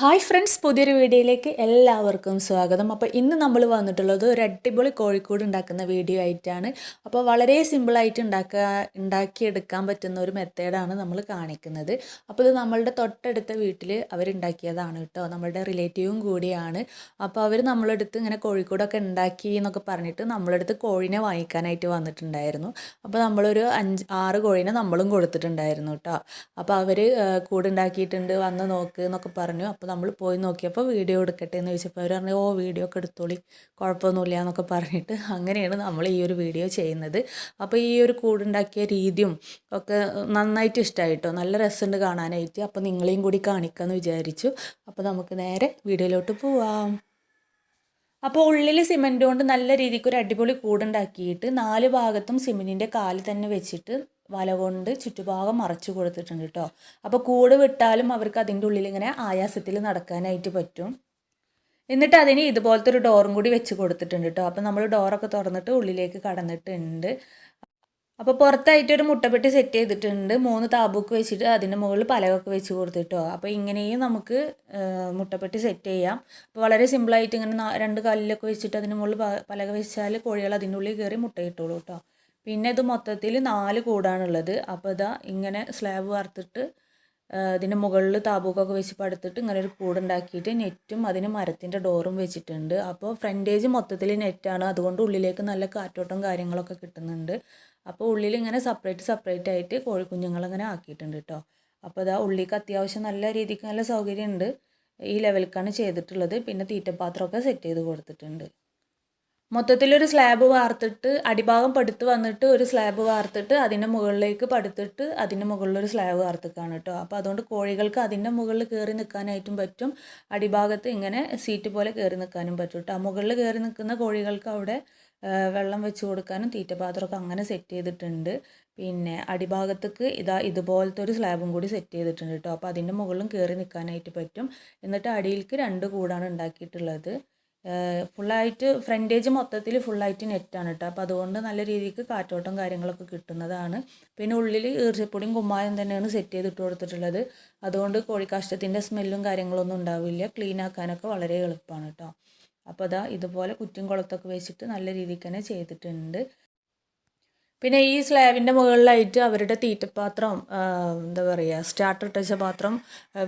Hi friends പുതിയൊരു വീഡിയോയിലേക്ക് എല്ലാവർക്കും സ്വാഗതം. അപ്പോൾ ഇന്ന് നമ്മൾ വന്നിട്ടുള്ളത് ഒരു അടിപൊളി കോഴിക്കോട് ഉണ്ടാക്കുന്ന വീഡിയോ ആയിട്ടാണ്. അപ്പോൾ വളരെ സിമ്പിളായിട്ട് ഉണ്ടാക്കുക ഉണ്ടാക്കിയെടുക്കാൻ പറ്റുന്ന ഒരു മെത്തേഡാണ് നമ്മൾ കാണിക്കുന്നത്. അപ്പോൾ ഇത് നമ്മളുടെ തൊട്ടടുത്ത വീട്ടിൽ അവരുണ്ടാക്കിയതാണ് കേട്ടോ. നമ്മളുടെ റിലേറ്റീവും കൂടിയാണ്. അപ്പോൾ അവർ നമ്മളെടുത്ത് ഇങ്ങനെ കോഴിക്കോടൊക്കെ ഉണ്ടാക്കി എന്നൊക്കെ പറഞ്ഞിട്ട് നമ്മളെടുത്ത് കോഴിനെ വാങ്ങിക്കാനായിട്ട് വന്നിട്ടുണ്ടായിരുന്നു. അപ്പോൾ നമ്മളൊരു അഞ്ച് ആറ് കോഴിനെ നമ്മളും കൊടുത്തിട്ടുണ്ടായിരുന്നു കേട്ടോ. അപ്പോൾ അവർ കൂടുണ്ടാക്കിയിട്ടുണ്ട് വന്ന് നോക്ക് എന്നൊക്കെ പറഞ്ഞു. അപ്പോൾ നമ്മൾ പോയി നോക്കിയപ്പോൾ വീഡിയോ എടുക്കട്ടെ എന്ന് ചോദിച്ചപ്പോൾ അവർ പറഞ്ഞു ഓ വീഡിയോ ഒക്കെ എടുത്തോളി കുഴപ്പമൊന്നുമില്ല എന്നൊക്കെ പറഞ്ഞിട്ട് അങ്ങനെയാണ് നമ്മൾ ഈ ഒരു വീഡിയോ ചെയ്യുന്നത്. അപ്പോൾ ഈ ഒരു കൂടുണ്ടാക്കിയ രീതിയും ഒക്കെ നന്നായിട്ട് ഇഷ്ടമായിട്ടോ നല്ല രസമുണ്ട് കാണാനായിട്ട്. അപ്പോൾ നിങ്ങളെയും കൂടി കാണിക്കാമെന്ന് വിചാരിച്ചു. അപ്പോൾ നമുക്ക് നേരെ വീഡിയോയിലോട്ട് പോവാം. അപ്പോൾ ഉള്ളിൽ സിമെന്റ് കൊണ്ട് നല്ല രീതിക്ക് ഒരു അടിപൊളി കൂടുണ്ടാക്കിയിട്ട് നാല് ഭാഗത്തും സിമെന്റിന്റെ കാൽ തന്നെ വെച്ചിട്ട് വല കൊണ്ട് ചുറ്റുഭാഗം മറച്ചു കൊടുത്തിട്ടുണ്ട് കേട്ടോ. അപ്പോൾ കൂട് വിട്ടാലും അവർക്ക് അതിന്റെ ഉള്ളിൽ ഇങ്ങനെ ആയാസത്തിൽ നടക്കാനായിട്ട് പറ്റും. എന്നിട്ട് അതിന് ഇതുപോലത്തെ ഒരു ഡോറും കൂടി വെച്ച് കൊടുത്തിട്ടുണ്ട് കേട്ടോ. അപ്പോൾ നമ്മൾ ഡോറൊക്കെ തുറന്നിട്ട് ഉള്ളിലേക്ക് കടന്നിട്ടുണ്ട്. അപ്പോൾ പുറത്തായിട്ട് ഒരു മുട്ടപ്പെട്ടി സെറ്റ് ചെയ്തിട്ടുണ്ട്. മൂന്ന് താബൂക്ക് വെച്ചിട്ട് അതിന്റെ മുകളിൽ പലകൊക്കെ വെച്ച് കൊടുത്തിട്ടോ അപ്പോൾ ഇങ്ങനെയും നമുക്ക് മുട്ടപ്പെട്ടി സെറ്റ് ചെയ്യാം. അപ്പോൾ വളരെ സിമ്പിളായിട്ട് ഇങ്ങനെ രണ്ട് കല്ലിലൊക്കെ വെച്ചിട്ട് അതിന്റെ മുകളിൽ പലക വെച്ചാൽ കോഴികൾ അതിന്റെ ഉള്ളിൽ കയറി മുട്ടയിട്ടോളൂ കേട്ടോ. പിന്നെ ഇത് മൊത്തത്തിൽ നാല് കൂടാണുള്ളത്. അപ്പോൾ ഇതാ ഇങ്ങനെ സ്ലാബ് വാർത്തിട്ട് ഇതിന്റെ മുകളിൽ താബൂക്കൊക്കെ വെച്ച് പടുത്തിട്ട് ഇങ്ങനെ ഒരു കൂടുണ്ടാക്കിയിട്ട് നെറ്റും അതിന് മരത്തിന്റെ ഡോറും വെച്ചിട്ടുണ്ട്. അപ്പോൾ ഫ്രണ്ടേജ് മൊത്തത്തിൽ നെറ്റാണ്. അതുകൊണ്ട് ഉള്ളിലേക്ക് നല്ല കാറ്റോട്ടം കാര്യങ്ങളൊക്കെ കിട്ടുന്നുണ്ട്. അപ്പോൾ ഉള്ളിൽ ഇങ്ങനെ സെപ്പറേറ്റ് സെപ്പറേറ്റ് ആയിട്ട് കോഴിക്കുഞ്ഞുങ്ങളങ്ങനെ ആക്കിയിട്ടുണ്ട് കേട്ടോ അപ്പോൾ ഇതാ ഉള്ളിക്ക് അത്യാവശ്യം നല്ല രീതിക്ക് നല്ല സൗകര്യമുണ്ട് ഈ ലെവൽക്കാണ് ചെയ്തിട്ടുള്ളത്. പിന്നെ തീറ്റപ്പാത്രമൊക്കെ സെറ്റ് ചെയ്ത് കൊടുത്തിട്ടുണ്ട്. മൊത്തത്തിലൊരു സ്ലാബ് വാർത്തിട്ട് അടിഭാഗം പടുത്ത് വന്നിട്ട് ഒരു സ്ലാബ് വാർത്തിട്ട് അതിന്റെ മുകളിലേക്ക് പടുത്തിട്ട് അതിന്റെ മുകളിലൊരു സ്ലാബ് വാർത്തിക്കാണ് കേട്ടോ. അപ്പോൾ അതുകൊണ്ട് കോഴികൾക്ക് അതിന്റെ മുകളിൽ കയറി നിൽക്കാനായിട്ടും പറ്റും. അടിഭാഗത്ത് ഇങ്ങനെ സീറ്റ് പോലെ കയറി നിൽക്കാനും പറ്റും കേട്ടോ. മുകളിൽ കയറി നിൽക്കുന്ന കോഴികൾക്ക് അവിടെ വെള്ളം വെച്ച് കൊടുക്കാനും തീറ്റപാത്രമൊക്കെ അങ്ങനെ സെറ്റ് ചെയ്തിട്ടുണ്ട്. പിന്നെ അടിഭാഗത്തേക്ക് ഇതാ ഇതുപോലത്തെ ഒരു സ്ലാബും കൂടി സെറ്റ് ചെയ്തിട്ടുണ്ട് കേട്ടോ. അപ്പോൾ അതിന്റെ മുകളിലും കയറി നിൽക്കാനായിട്ട് പറ്റും. എന്നിട്ട് അടിയിലേക്ക് രണ്ട് കൂടാണ് ഉണ്ടാക്കിയിട്ടുള്ളത്. ഫുള്ളായിട്ട് ഫ്രണ്ടേജ് മൊത്തത്തിൽ ഫുള്ളായിട്ട് നെറ്റാണ് കേട്ടോ അപ്പോൾ അതുകൊണ്ട് നല്ല രീതിക്ക് കാറ്റോട്ടം കാര്യങ്ങളൊക്കെ കിട്ടുന്നതാണ്. പിന്നെ ഉള്ളിൽ ഈർച്ചപ്പൊടിയും കുമ്മായം തന്നെയാണ് സെറ്റ് ചെയ്തിട്ട് കൊടുത്തിട്ടുള്ളത്. അതുകൊണ്ട് കോഴിക്കാഷ്ടത്തിന്റെ സ്മെല്ലും കാര്യങ്ങളൊന്നും ഉണ്ടാവില്ല. ക്ലീൻ ആക്കാനൊക്കെ വളരെ എളുപ്പമാണ് കേട്ടോ അപ്പോൾ അതാ ഇതുപോലെ കുറ്റും കുളത്തൊക്കെ വെച്ചിട്ട് നല്ല രീതിക്ക് തന്നെ ചെയ്തിട്ടുണ്ട്. പിന്നെ ഈ സ്ലാബിന്റെ മുകളിലായിട്ട് അവരുടെ തീറ്റപ്പാത്രം എന്താ പറയുക സ്റ്റാർട്ടർ ഇട്ടച്ച പാത്രം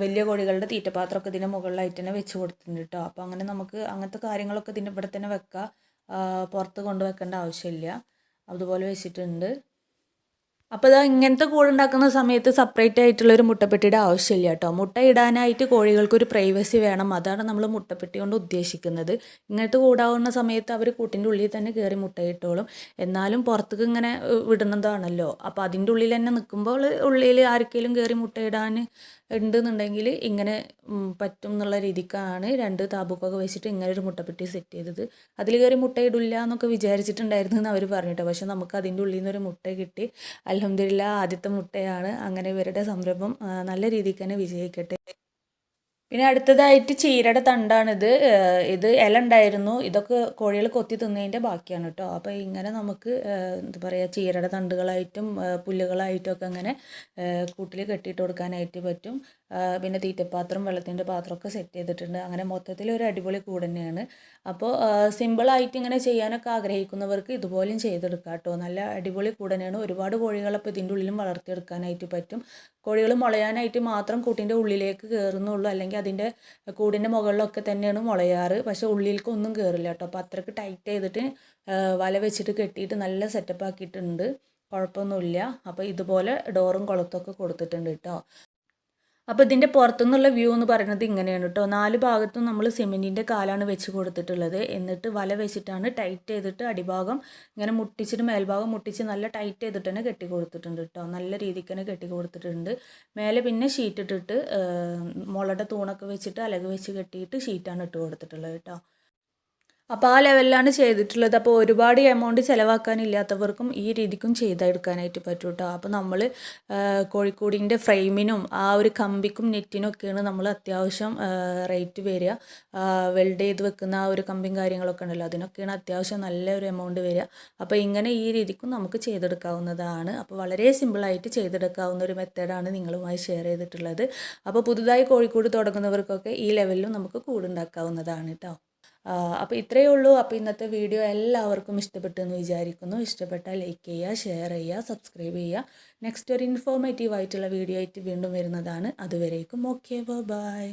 വലിയ കോഴികളുടെ തീറ്റപ്പാത്രമൊക്കെ ഇതിന്റെ മുകളിലായിട്ട് തന്നെ വെച്ച് കൊടുത്തിട്ടുണ്ട് കേട്ടോ അപ്പോൾ അങ്ങനെ നമുക്ക് അങ്ങനത്തെ കാര്യങ്ങളൊക്കെ ഇതിന്റെ ഇവിടെ തന്നെ വെക്കാം. പുറത്ത് കൊണ്ടുവെക്കേണ്ട ആവശ്യമില്ല. അതുപോലെ വെച്ചിട്ടുണ്ട്. അപ്പോൾ ഇതാ ഇങ്ങനത്തെ കൂടുണ്ടാക്കുന്ന സമയത്ത് സെപ്പറേറ്റ് ആയിട്ടുള്ളൊരു മുട്ടപ്പെട്ടിയുടെ ആവശ്യമില്ല കേട്ടോ മുട്ട ഇടാനായിട്ട് കോഴികൾക്കൊരു പ്രൈവസി വേണം. അതാണ് നമ്മൾ മുട്ടപ്പെട്ടി കൊണ്ട് ഉദ്ദേശിക്കുന്നത്. ഇങ്ങനത്തെ കൂടാവുന്ന സമയത്ത് അവർ കൂട്ടിന്റെ ഉള്ളിൽ തന്നെ കയറി മുട്ടയിട്ടോളും. എന്നാലും പുറത്തേക്ക് ഇങ്ങനെ വിടുന്നതാണല്ലോ. അപ്പോൾ അതിന്റെ ഉള്ളിൽ തന്നെ നിൽക്കുമ്പോൾ ഉള്ളിൽ ആർക്കെങ്കിലും കയറി മുട്ടയിടാൻ ഉണ്ടെന്നുണ്ടെങ്കിൽ ഇങ്ങനെ പറ്റും എന്നുള്ള രീതിക്കാണ് രണ്ട് താബൂക്കൊക്കെ വെച്ചിട്ട് ഇങ്ങനെ ഒരു മുട്ടപ്പെട്ടി സെറ്റ് ചെയ്തത്. അതിൽ കയറി മുട്ടയിടില്ല എന്നൊക്കെ വിചാരിച്ചിട്ടുണ്ടായിരുന്നു എന്ന് അവർ പറഞ്ഞിട്ടോ പക്ഷെ നമുക്ക് അതിന്റെ ഉള്ളിൽ നിന്നൊരു മുട്ട കിട്ടി. അലഹമില്ല ആദ്യത്തെ മുട്ടയാണ്. അങ്ങനെ ഇവരുടെ സംരംഭം നല്ല രീതിക്ക് തന്നെ വിജയിക്കട്ടെ. പിന്നെ അടുത്തതായിട്ട് ചീരയുടെ തണ്ടാണിത്. ഇത് ഇല ഉണ്ടായിരുന്നു. ഇതൊക്കെ കോഴികൾ കൊത്തി തിന്നതിന്റെ ബാക്കിയാണ് കേട്ടോ. അപ്പോൾ ഇങ്ങനെ നമുക്ക് എന്താ പറയുക ചീരയുടെ തണ്ടുകളായിട്ടും പുല്ലുകളായിട്ടും ഒക്കെ അങ്ങനെ കൂട്ടിൽ കെട്ടിയിട്ട് കൊടുക്കാനായിട്ട് പറ്റും. പിന്നെ തീറ്റപ്പാത്രം വെള്ളത്തിന്റെ പാത്രമൊക്കെ സെറ്റ് ചെയ്തിട്ടുണ്ട്. അങ്ങനെ മൊത്തത്തിൽ ഒരു അടിപൊളി കൂട് തന്നെയാണ്. അപ്പോൾ സിമ്പിളായിട്ട് ഇങ്ങനെ ചെയ്യാനൊക്കെ ആഗ്രഹിക്കുന്നവർക്ക് ഇതുപോലെയും ചെയ്തെടുക്കാം കേട്ടോ. നല്ല അടിപൊളി കൂട് തന്നെയാണ്. ഒരുപാട് കോഴികളെ ഇപ്പോൾ ഇതിന്റെ ഉള്ളിലും വളർത്തിയെടുക്കാനായിട്ട് പറ്റും. കോഴികൾ മുളയാനായിട്ട് മാത്രം കൂട്ടിന്റെ ഉള്ളിലേക്ക് കയറുന്നുള്ളൂ. അല്ലെങ്കിൽ അതിന്റെ കൂടിന്റെ മുകളിലൊക്കെ തന്നെയാണ് മുളയാറ്. പക്ഷേ ഉള്ളിലേക്ക് ഒന്നും കയറില്ല കേട്ടോ. അപ്പോൾ അത്രയ്ക്ക് ടൈറ്റ് ചെയ്തിട്ട് വല വെച്ചിട്ട് കെട്ടിയിട്ട് നല്ല സെറ്റപ്പ് ആക്കിയിട്ടുണ്ട്. കുഴപ്പമൊന്നുമില്ല. അപ്പോൾ ഇതുപോലെ ഡോറും കുളത്തൊക്കെ കൊടുത്തിട്ടുണ്ട് കേട്ടോ. അപ്പോൾ ഇതിന്റെ പുറത്തുനിന്നുള്ള വ്യൂ എന്ന് പറയുന്നത് ഇങ്ങനെയാണ് കേട്ടോ. നാല് ഭാഗത്തും നമ്മൾ സിമെന്റിന്റെ കാലാണ് വെച്ച് കൊടുത്തിട്ടുള്ളത്. എന്നിട്ട് വല വെച്ചിട്ടാണ് ടൈറ്റ് ചെയ്തിട്ട് അടിഭാഗം ഇങ്ങനെ മുട്ടിച്ചിട്ട് മേൽഭാഗം മുട്ടിച്ച് നല്ല ടൈറ്റ് ചെയ്തിട്ട് തന്നെ കെട്ടി കൊടുത്തിട്ടുണ്ട് കേട്ടോ. നല്ല രീതിക്ക് തന്നെ കെട്ടി കൊടുത്തിട്ടുണ്ട്. മേലെ പിന്നെ ഷീറ്റ് ഇട്ടിട്ട് മുളയുടെ തൂണൊക്കെ വെച്ചിട്ട് അലക് വെച്ച് കെട്ടിയിട്ട് ഷീറ്റാണ് ഇട്ട് കൊടുത്തിട്ടുള്ളത് കേട്ടോ. അപ്പോൾ ആ ലെവലിലാണ് ചെയ്തിട്ടുള്ളത്. അപ്പോൾ ഒരുപാട് എമൗണ്ട് ചിലവാക്കാനില്ലാത്തവർക്കും ഈ രീതിക്കും ചെയ്തെടുക്കാനായിട്ട് പറ്റും കേട്ടോ അപ്പോൾ നമ്മൾ കോഴിക്കോടിന്റെ ഫ്രെയിമിനും ആ ഒരു കമ്പിക്കും നെറ്റിനും ഒക്കെയാണ് നമ്മൾ അത്യാവശ്യം റേറ്റ് വരിക. വെൽഡ് ചെയ്ത് വെക്കുന്ന ആ ഒരു കമ്പിയും കാര്യങ്ങളൊക്കെ ഉണ്ടല്ലോ അതിനൊക്കെയാണ് അത്യാവശ്യം നല്ലൊരു എമൗണ്ട് വരിക. അപ്പോൾ ഇങ്ങനെ ഈ രീതിക്കും നമുക്ക് ചെയ്തെടുക്കാവുന്നതാണ്. അപ്പോൾ വളരെ സിമ്പിളായിട്ട് ചെയ്തെടുക്കാവുന്ന ഒരു മെത്തേഡാണ് നിങ്ങളുമായി ഷെയർ ചെയ്തിട്ടുള്ളത്. അപ്പോൾ പുതുതായി കോഴിക്കോട് തുടങ്ങുന്നവർക്കൊക്കെ ഈ ലെവലിലും നമുക്ക് കൂടുണ്ടാക്കാവുന്നതാണ് കേട്ടോ അപ്പോൾ ഇത്രയേ ഉള്ളൂ. അപ്പോൾ ഇന്നത്തെ വീഡിയോ എല്ലാവർക്കും ഇഷ്ടപ്പെട്ടു എന്ന് വിചാരിക്കുന്നു. ഇഷ്ടപ്പെട്ടാൽ ലൈക്ക് ചെയ്യുക ഷെയർ ചെയ്യുക സബ്സ്ക്രൈബ് ചെയ്യുക. നെക്സ്റ്റ് ഒരു ഇൻഫോർമേറ്റീവ് ആയിട്ടുള്ള വീഡിയോ ആയിട്ട് വീണ്ടും വരുന്നതാണ്. അതുവരേക്കും ഓക്കെ ബൈ